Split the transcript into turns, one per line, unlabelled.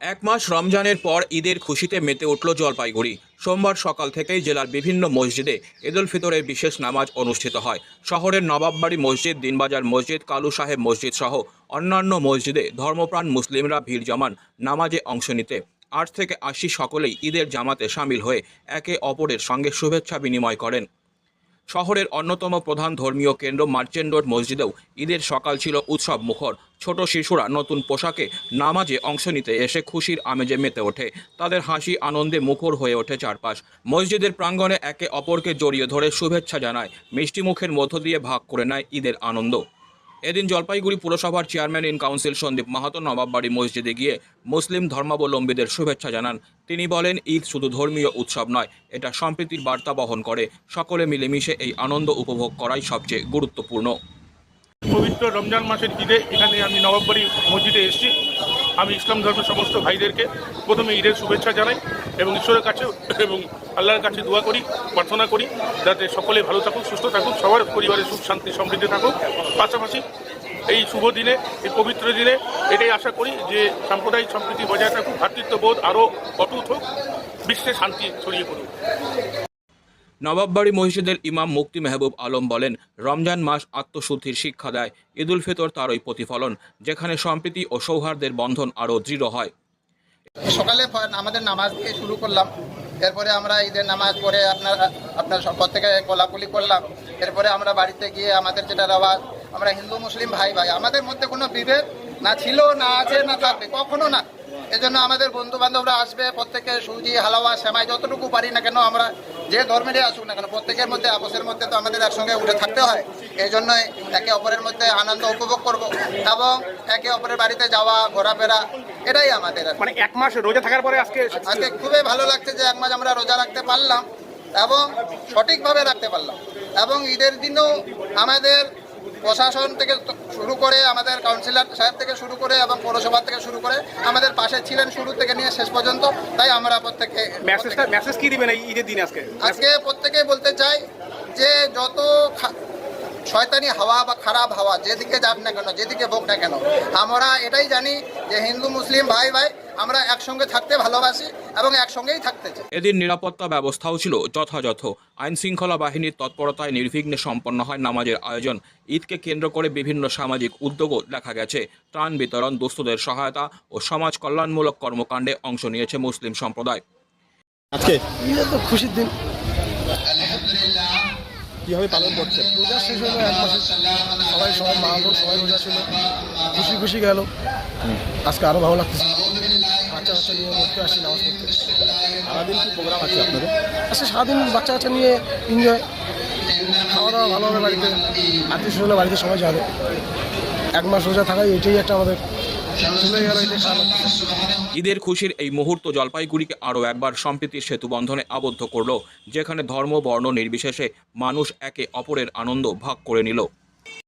এক মাস রমজানের পর ঈদের খুশিতে মেতে উঠল জলপাইগুড়ি। সোমবার সকাল থেকেই জেলার বিভিন্ন মসজিদে ঈদুল ফিতরের বিশেষ নামাজ অনুষ্ঠিত হয়। শহরের নবাববাড়ি মসজিদ, দিনবাজার মসজিদ, কালু সাহেব মসজিদ সহ অন্যান্য মসজিদে ধর্মপ্রাণ মুসলিমরা ভিড় জমান নামাজে অংশ নিতে। আট থেকে আশি সকলেই ঈদের জামাতে সামিল হয়ে একে অপরের সঙ্গে শুভেচ্ছা বিনিময় করেন। শহরের অন্যতম প্রধান ধর্মীয় কেন্দ্র মার্চেন্ট রোড মসজিদেও ঈদের সকাল ছিল উৎসব মুখর। ছোট শিশুরা নতুন পোশাকে নামাজে অংশ নিতে এসে খুশির আমেজে মেতে ওঠে। তাদের হাসি আনন্দে মুখর হয়ে ওঠে চারপাশ। মসজিদের প্রাঙ্গণে একে অপরকে জড়িয়ে ধরে শুভেচ্ছা জানায়। মিষ্টি মুখের মধ্য দিয়ে ভাগ করে নেয় ঈদের আনন্দ। এদিন জলপাইগুড়ি পুরসভার chairman in council Sandip Mahato Nababbari মসজিদে গিয়ে মুসলিম ধর্মাবলম্বীদের শুভেচ্ছা জানান। তিনি বলেন, ঈদ শুধু ধর্মীয় উৎসব নয়, এটা সম্প্রীতির বার্তা বহন করে। সকলে মিলেমিশে এই আনন্দ উপভোগ করাই সবচেয়ে গুরুত্বপূর্ণ।
পবিত্র রমজান মাসের ঈদে এখানে আমি নবাববাড়ি মসজিদে এসেছি। আমি ইসলাম ধর্মের সমস্ত ভাইদেরকে প্রথমে ঈদের শুভেচ্ছা জানাই এবং ঈশ্বরের কাছে এবং আল্লাহর কাছে দোয়া করি, প্রার্থনা করি, যাতে সকলে ভালো থাকুক, সুস্থ থাকুক, সবার পরিবারে সুখ, শান্তি, সমৃদ্ধি থাকুক। পাশাপাশি এই শুভ দিনে, এই পবিত্র দিনে এটাই আশা করি যে সাম্প্রদায়িক সম্প্রীতি বজায় থাকুক ভ্রাতৃত্ববোধ আরও অটুট হোক, বিশ্বে শান্তি ছড়িয়ে পড়ুক।
নবাববাড়ি মসজিদের ইমাম মুক্তি মেহবুব আলম বলেন, রমজান মাস আত্মশুদ্ধির শিক্ষা দেয়, ঈদুল ফিতর তারই প্রতিফলন, যেখানে সম্প্রীতি ও সৌহার্দ্যের বন্ধন আরও দৃঢ় হয়।
সকালে আমাদের নামাজ দিয়ে শুরু করলাম। এরপরে আমরা ঈদের নামাজ পড়ে আপনার আপনার থেকে কোলাকুলি করলাম। এরপরে আমরা বাড়িতে গিয়ে আমাদের যেটা রেওয়াজ, আমরা হিন্দু, মুসলিম ভাই ভাই আমাদের মধ্যে কোনো বিভেদ না ছিল, না আছে, না থাকবে, কখনো না। এজন্য আমাদের বন্ধু বান্ধবরা আসবে প্রত্যেকে সুজি হালাওয়া সেমাই যতটুকু পারি না কেন আমরা যে ধর্মেরই আসুক না কেন প্রত্যেকের মধ্যে আপসের মধ্যে তো আমাদের একসঙ্গে উঠে থাকতে হয়। এই জন্যই একে অপরের মধ্যে আনন্দ উপভোগ করব এবং একে অপরের বাড়িতে যাওয়া ঘোরাফেরা এটাই আমাদের
মানে এক মাস রোজা থাকার পরে আজকে
আজকে খুবই ভালো লাগছে যে এক মাস আমরা রোজা রাখতে পারলাম এবং সঠিকভাবে রাখতে পারলাম। এবং ঈদের দিনও আমাদের প্রশাসন থেকে শুরু করে আমাদের কাউন্সিলর সাহেব থেকে শুরু করে এবং পৌরসভা থেকে শুরু করে আমাদের পাশে ছিলেন শুরু থেকে নিয়ে শেষ পর্যন্ত তাই আমরা প্রত্যেকে
মেসেজটা মেসেজ কি দিবেন এই ঈদের দিন আজকে?
আজকে প্রত্যেকে বলতে চাই যে যত শয়তানি হাওয়া বা খারাপ হাওয়া যেদিকে যাক না কেন যেদিকে হোক না কেন আমরা এটাই জানি যে হিন্দু মুসলিম ভাই ভাই আমরা একসঙ্গে থাকতে ভালোবাসি এবং একসঙ্গেই থাকতে চাই।
এদিন নিরাপত্তা ব্যবস্থাও ছিল যথাযথ। আইন শৃঙ্খলা বাহিনীর তৎপরতায় নির্বিঘ্নে সম্পন্ন হয় নামাজের আয়োজন। ঈদকে কেন্দ্র করে বিভিন্ন সামাজিক উদ্যোগও দেখা গেছে। ত্রাণ বিতরণ দুস্থদের সহায়তা ও সমাজ কল্যাণমূলক কর্মকাণ্ডে অংশ নিয়েছে মুসলিম সম্প্রদায়।
আজকে?
তো খুশির দিন।
কীভাবে পালন করছেন?
রোজা শেষ হলো এক মাসে সবাই সবাই মা সবাই রোজা ছিল। খুশি খুশি গেল। আজকে আরও ভালো লাগতেছে বাচ্চা নিয়ে আসি নামাজ পড়তে
সারাদিন কি প্রোগ্রাম আছে আপনাদের?
আজকে সারাদিন বাচ্চা কাচ্চা নিয়ে এনজয় খাওয়া দাওয়া ভালো হবে বাড়িতে আত্মীয় স্বজনের বাড়িতে সবাই যাবে। এক মাস রোজা থাকাই এটাই একটা আমাদের।
ঈদের খুশির এই মুহূর্ত জলপাইগুড়িকে আরও একবার সম্প্রীতির সেতু বন্ধনে আবদ্ধ করল যেখানে ধর্ম বর্ণ নির্বিশেষে মানুষ একে অপরের আনন্দ ভাগ করে নিল।